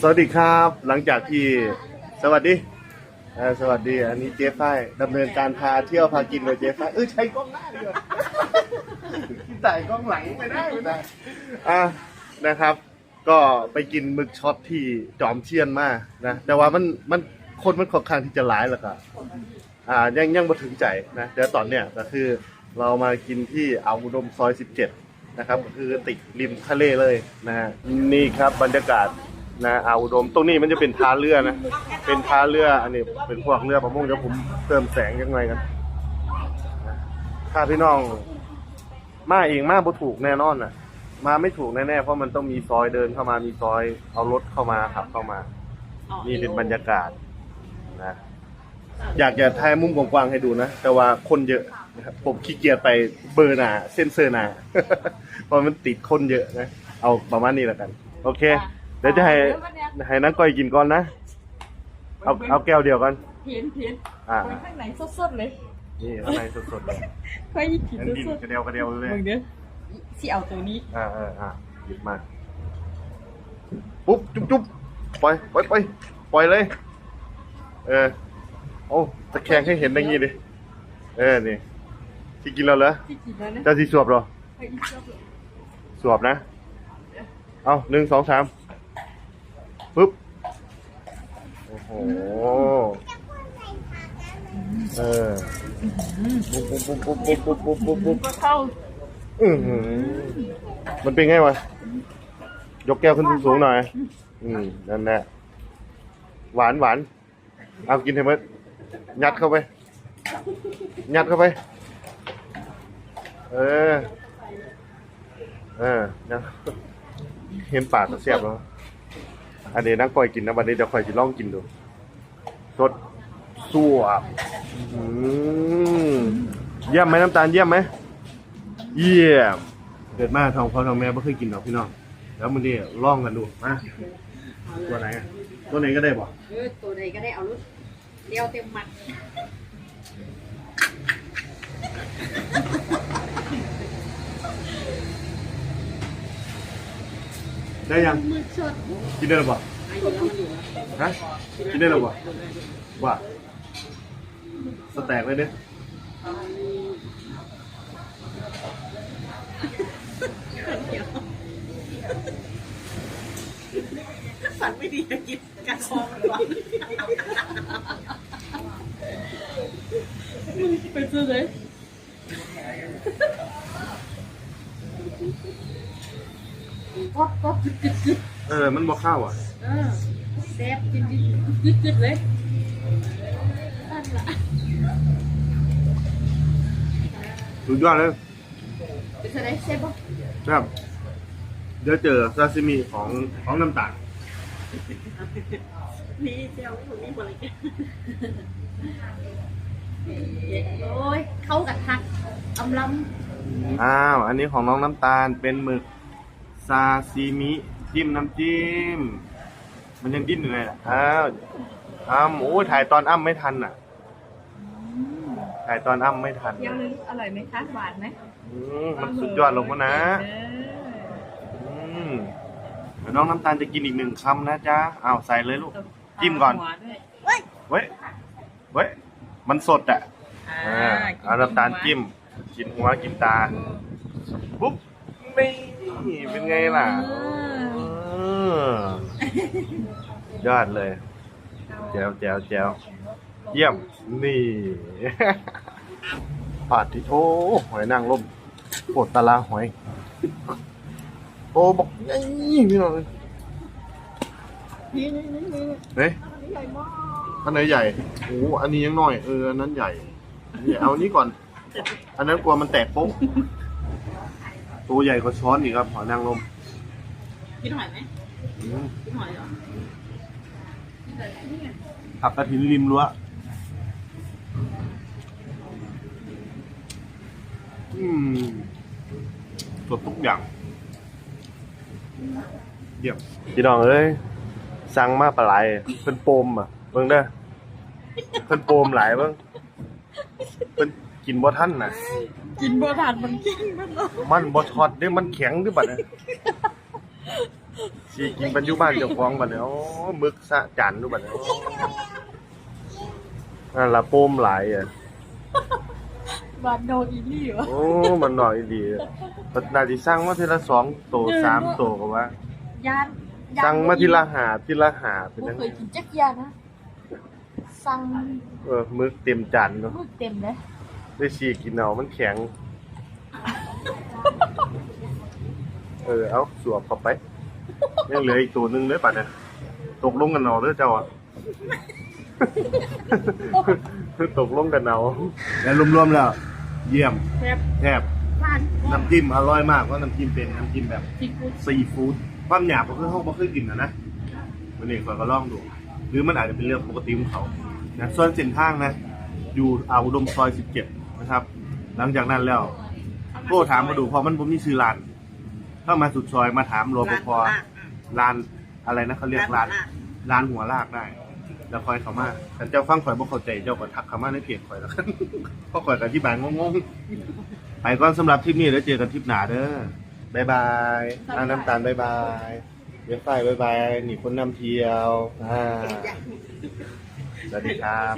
สวัสดีครับหลังจากที่สวัสดีเอ่อสวัสดี อันนี้เจ๊ฝ้ายดำเนินการพาเที่ยวพากินโดยเจ๊ฝ้ายเออใช้กล้องหน้าดีกว่าใส่กล้องหลังไม่ได้ไม่ได้อะนะครับ ก็ไปกินหมึกช็อตที่จอมเชียนมานะแต่ว่ามันมันคนมันค่อนข้างที่จะหลายแล้วก็อ่ายังยังมาถึงใจนะเดี๋ยวตอนเนี้ยก็คือเรามากินที่อ่าวอุดมซอย 17 นะครับก็คือติดริมทะเลเลยนะฮะนี่ครับบรรยากาศ นะอาอุดม ตรงนี้มันจะเป็นท่าเรือนะ เป็นท่าเรือ อันนี้เป็นพวกเรือประมงเดี๋ยวผมเติมแสงยังไงกันถ้าพี่น้อง มาเองมาบ่ถูกแน่นอนน่ะ มาไม่ถูกแน่ๆเพราะมันต้องมีซอยเดินเข้ามามีซอยเอารถเข้ามาขับเข้ามา นี่เป็นบรรยากาศนะอยากจะถ่ายมุมกว้างๆให้ดูนะ แต่ว่าคนเยอะนะครับผมขี้เกียจไปเบอร์หนาเส้นเซอร์หนาเพราะมันติดคนเยอะนะ เอาประมาณนี้แล้วกัน โอเค เดี๋ยวจะให้ให้นักก้อยกินก่อนนะ เอาเอาแก้วเดียวกันเพี้ยนเพี้ยนอ่าไว้ข้างในสดๆเลยนี่ข้างในสดๆเลยค่อยหยิบกินนั่นดินสดกระเดียวกระเดียวเลๆยมึงเด้อสิเอาตัวนี้อ่าอ่าอ่าหยิบมาปุ๊บจุ๊บจุ๊บปล่อยปล่อยปล่อยปล่อยเลย เออโอ้ตะแคงให้เห็นอย่างงี้ดิเออนี่ที่กินแล้วเหรอที่กินแล้วนะจะที่สวบเหรอค่อยอีกรอบเลยสวบนะ เอาหนึ่งสองสาม ปุ๊บ โอ้โห เออ ปุ๊บปุ๊บปุ๊บปุ๊บปุ๊บปุ๊บปุ๊บปุ๊บก็เข้าอือหือมันเป็นไงวะ ยกแก้วขึ้นสูงๆหน่อย อืมนั่นแหละ หวานหวาน เอากินให้หมดยัดเข้าไป ยัดเข้าไป เออ เออนะเห็นปากก็เสียบแล้ว อันนี้นักปล่อยกินนะวันนี้เดี๋ยวคอยจะลองกินดูสดสัวบอืมเยี่ยมไหมน้ำตาลเยี่ยมไหมเยี่ยมเกิดมาทองพ่อทองแม่ไม่เคยกินหรอกพี่น้องแล้วมันนี่ลองกันดูมาตัวไหนอะตัวไหนก็ได้บ่เออตัวใดก็ได้เอาลูกเดียวเต็มมัด ได้ยังกินได้หรือเปล่าฮะกินได้หรือเปล่าว่าสแต็กเลยเนี่ยฝันไม่ดีจะกินกระคองหรอมึงไปซื้อเลย ก็ก็กึดกึดกึดเออ มันบ่ข้าวอะเออแซ่บกินกินกึดกึดเลยนั่นละสุดยอดเลยเป็นอะไรแซ่บป่ะครับเดี๋ยวเจอซาซิมิของของน้ำตาลนี่เจ้าคนนี้คนอะไรกันโอ้ยเข้ากับทักอำลอ้าว อันนี้ของน้องน้ำตาลเป็นหมึก ซาซิมิจิ้มน้ำจิ้ม มันยังดิ้นอยู่เลยอะอ้าวอ้ำโอ้ยถ่ายตอนอ้ำไม่ทันอะ ถ่ายตอนอ้ำไม่ทันำยังนึงอร่อยไหมคะหวานไหมอืมมันสุดยอดลงมานะเอออืมเดี๋ยวน้องน้ำตาลจะกินอีกหนึ่งคำนะจ๊ะอ้าวใส่เลยลูก จิ้มก่อน หัวด้วยเว้ย เว้ย มันสดอะอ่าอ่าเอาน้ำตาลจิ้ม กินหัวกินตาปุ๊บ นี่เป็นไงล่ะยอดเลย แจวแจวแจวเยี่ยม นี่ ปาดที่โถหอยนางรมปวดตาลาหอย โอ้บอกไอ้พี่น้องนี่นี่นี่นี่เฮ้ยใหญ่มากอันไหนใหญ่โอ้อันนี้ยังน้อย เออ อันนั้นใหญ่ เอาอันนี้ก่อน อันนั้นกลัวมันแตกโป๊ก ตัวใหญ่กว่าช้อนอีกครับหอยนางรมกินหอยไหมอืมกินหอยเหรอกินหอยนี่ไงผักกระถินริมรั้วอืมสดทุกอย่างเยี่ยมพี่น้องเอ้ยสั่งมาปลาไหลเพิ่นโปมอะเบิ่งเด้อเพิ่นโปมหลายเบิ่งเพิ่น กินบ่ทันน่ะกินบัวทานมันกินมันเนาะมันบ่ช็อตเด้มันแข็งเด้บัดนี้ชีกินปัจจุบันเจ้าของบัดเนี่ยโอ้มึกสะจันดูบัดเนี่ยโอ้นั่นละโปมหลายอะ บานโดนอีลี่วะโอ้ มันหน่อยดีปัดนาทีสั่งมาทีละสองโตสามโตก็ว่า ยานสั่งมาทีละหาทีละหาเป็นบ่จังเคยกินจักยานะสั่งเออมึกเต็มจานเนาะ มือเต็มเลย ได้ชีกินเอามันแข็ง เออ เอาสวบเข้าไปยังเหลืออีกตัวหนึงเด้อปัดเนี่ยตกลงกันเอาเด้อเจ้าอะตกลงกันเอาแล้วรวมๆแล้ว เยี่ยมแซ่บแทบบ้านน้ำจิ้มอร่อยมากเพราะน้ำจิ้มเป็นน้ำจิ้มแบบ ซีฟู้ดซีฟู้ดความหยาบก็คือห้องบ่เคยกินนะนะวันนี้ขอยก็ลองดู หรือมันอาจจะเป็นเรื่องปกติของเขานะส่วนเส้นทางนะ อยู่อ่าวอุดมซอย 17 นะครับ หลังจากนั้นแล้วโทรถามมาดูเพอมันผมมีชื่อร้าน เข้ามาสุดซอยมาถามรปภร้านอะไรนะเขาเรียกร้านร้านหัวลากได้ แล้วคอยเขามาแต่เจ้าฟังข่อยบ่เข้าใจเจ้าก็ทักเขามาในเพจข่อยแล้วกันเพราะข่อยก็อธิบายงงๆไปก่อนสำหรับทริปนี้แล้วเจอกันทริปหน้าเด้อบายบายอาน้ำตาลบายบายเดี๋ยวไฟบายบายหนีคนนำเที่ยวอ่าสวัสดีครับ